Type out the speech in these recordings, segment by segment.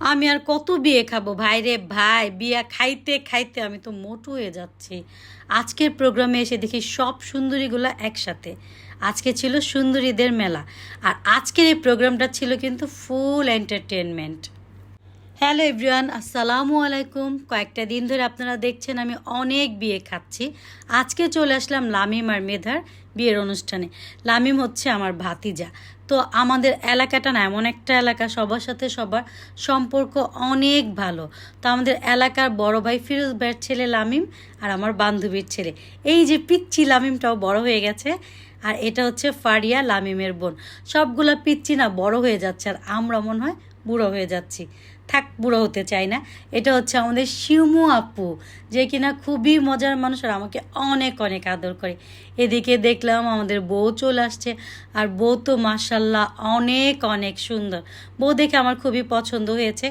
আমি আর কত বিয়ে খাব? ভাই রে ভাই, বিয়া খাইতে খাইতে আমি তো মোটু হয়ে যাচ্ছি। আজকের প্রোগ্রামে এসে দেখি সব সুন্দরীগুলো একসাথে। আজকে ছিল সুন্দরীদের মেলা। আর আজকের এই প্রোগ্রামটা ছিল কিন্তু ফুল এন্টারটেনমেন্ট হ্যালো এভরিওয়ান, আসসালামু আলাইকুম। কয়েকটা দিন ধরে আপনারা দেখছেন আমি অনেক বিয়ে খাচ্ছি। আজকে চলে আসলাম লামিম আর মেধার বিয়ের অনুষ্ঠানে। লামিম হচ্ছে আমার ভাতিজা। তো আমাদের এলাকাটা না, এমন একটা এলাকা, সবার সাথে সবার সম্পর্ক অনেক ভালো। তো আমাদের এলাকার বড় ভাই ফিরোজ ভাইয়ের ছেলে লামিম আর আমার বান্ধবীর ছেলে। এই যে পিচ্ছি লামিমটাও বড় হয়ে গেছে আর এটা হচ্ছে ফারিয়া, লামিমের বোন। সবগুলা পিচ্ছি না বড় হয়ে যাচ্ছে আর আমরা মনে হয় বুড়ো হয়ে যাচ্ছি। থাক, বুড়ো হতে চাই না। এটা হচ্ছে আমাদের শিউমু আপু, যে কিনা খুবই মজার মানুষ আর আমাকে অনেক অনেক আদর করে। এদিকে দেখলাম আমাদের বউ চলে আসছে আর বউ তো মাসাল্লাহ অনেক অনেক সুন্দর। বউ দেখে আমার খুবই পছন্দ হয়েছে।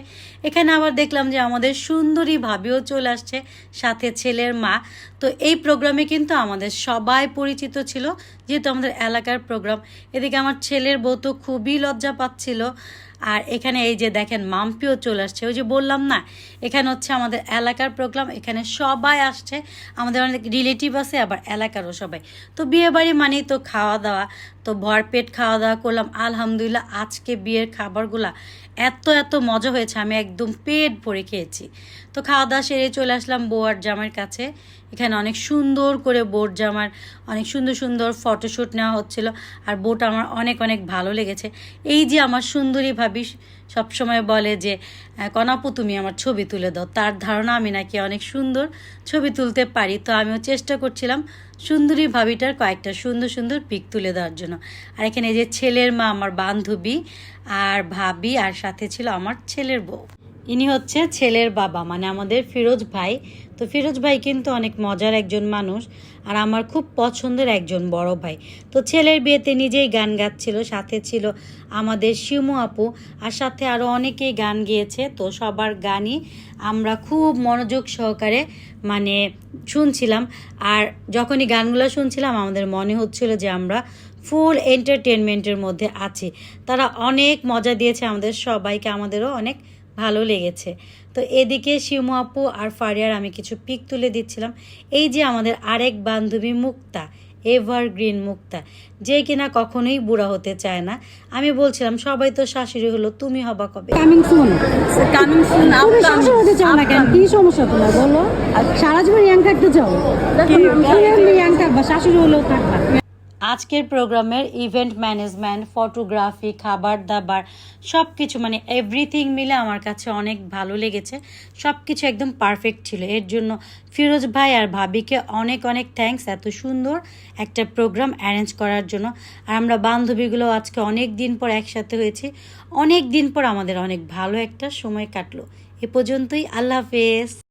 এখানে আবার দেখলাম যে আমাদের সুন্দরী ভাবিও চলে আসছে, সাথে ছেলের মা। তো এই প্রোগ্রামে কিন্তু আমাদের সবাই পরিচিত ছিল, যেহেতু আমাদের এলাকার প্রোগ্রাম। এদিকে আমার ছেলের বউ তো খুবই লজ্জা পাচ্ছিল। আর এখানে এই যে দেখেন, মাম্পিও চলে আসছে। ওই যে বললাম না, এখানে হচ্ছে আমাদের এলাকার প্রোগ্রাম এখানে সবাই আসছে। আমাদের অনেক রিলেটিভ আছে, আবার এলাকারও সবাই। তো বিয়েবাড়ি মানেই তো খাওয়া দাওয়া তো ভরপেট খাওয়া দাওয়া করলাম, আলহামদুলিল্লাহ আজকে বিয়ের খাবারগুলা এত এত মজা হয়েছে, আমি একদম পেট ভরে খেয়েছি। তো খাওয়া দাওয়া সেরে চলে আসলাম বোয়ার জামার কাছে। এখানে অনেক সুন্দর করে বোট জামার অনেক সুন্দর সুন্দর ফটোশ্যুট নেওয়া হচ্ছিল, আর বোট আমার অনেক অনেক ভালো লেগেছে। এই যে আমার সুন্দরী ভাবি সবসময় বলে যে কনাপু, তুমি আমার ছবি তুলে দাও। তার ধারণা আমি নাকি অনেক সুন্দর ছবি তুলতে পারি। তো আমিও চেষ্টা করছিলাম সুন্দরী ভাবিটার কয়েকটা সুন্দর সুন্দর পিক তুলে দেওয়ার জন্য। আর এখানে যে ছেলের মা, আমার বান্ধবী আর ভাবি, আর সাথে ছিল আমার ছেলের বউ। ইনি হচ্ছে ছেলের বাবা মানে আমাদের ফিরোজ ভাই। তো ফিরোজ ভাই কিন্তু অনেক মজার একজন মানুষ আর আমার খুব পছন্দের একজন বড় ভাই। তো ছেলের বিয়েতে নিজেই গান গাচ্ছিল, সাথে ছিল আমাদের শিমু আপু আর সাথে আরও অনেকেই গান গিয়েছে। তো সবার গানই আমরা খুব মনোযোগ সহকারে মানে শুনছিলাম। আর যখনই গানগুলো শুনছিলাম, আমাদের মনে হচ্ছিল যে আমরা ফুল এন্টারটেনমেন্টের মধ্যে আছি। তারা অনেক মজা দিয়েছে আমাদের সবাইকে, আমাদেরও অনেক ভালো লেগেছে। তো এদিকে শিমু আপু আর ফারিয়ার আমি কিছু পিক তুলে দিচ্ছিলাম। এই যে আমাদের আরেক বান্ধবী মুক্তা এভারগ্রিন মুক্তা যে কিনা কখনোই বুড়া হতে চায় না। আমি বলছিলাম সবাই তো শাশুড়ি হলো তুমি হবা কবে? কামিং সুন কানুন শুন তুমি শাশুড়ি হতে চাও না কেন? কি সমস্যা তোমার? বলো। সারা জীবন ইয়াং থাকতে চাও? ইয়াং থাকবা শাশুড়ি হলেও থাকবা। আজকের প্রোগ্রামের ইভেন্ট ম্যানেজমেন্ট ফটোগ্রাফি খাবার দাবার সব কিছু মানে এভরিথিং মিলে আমার কাছে অনেক ভালো লেগেছে। সব কিছু একদম পারফেক্ট ছিল। এর জন্য ফিরোজ ভাই আর ভাবিকে অনেক অনেক থ্যাঙ্কস এত সুন্দর একটা প্রোগ্রাম অ্যারেঞ্জ করার জন্য। আর আমরা বান্ধবীগুলো আজকে অনেক দিন পর একসাথে হয়েছি। অনেক দিন পর আমাদের অনেক ভালো একটা সময় কাটলো। এ পর্যন্তই, আল্লাহ হাফেজ।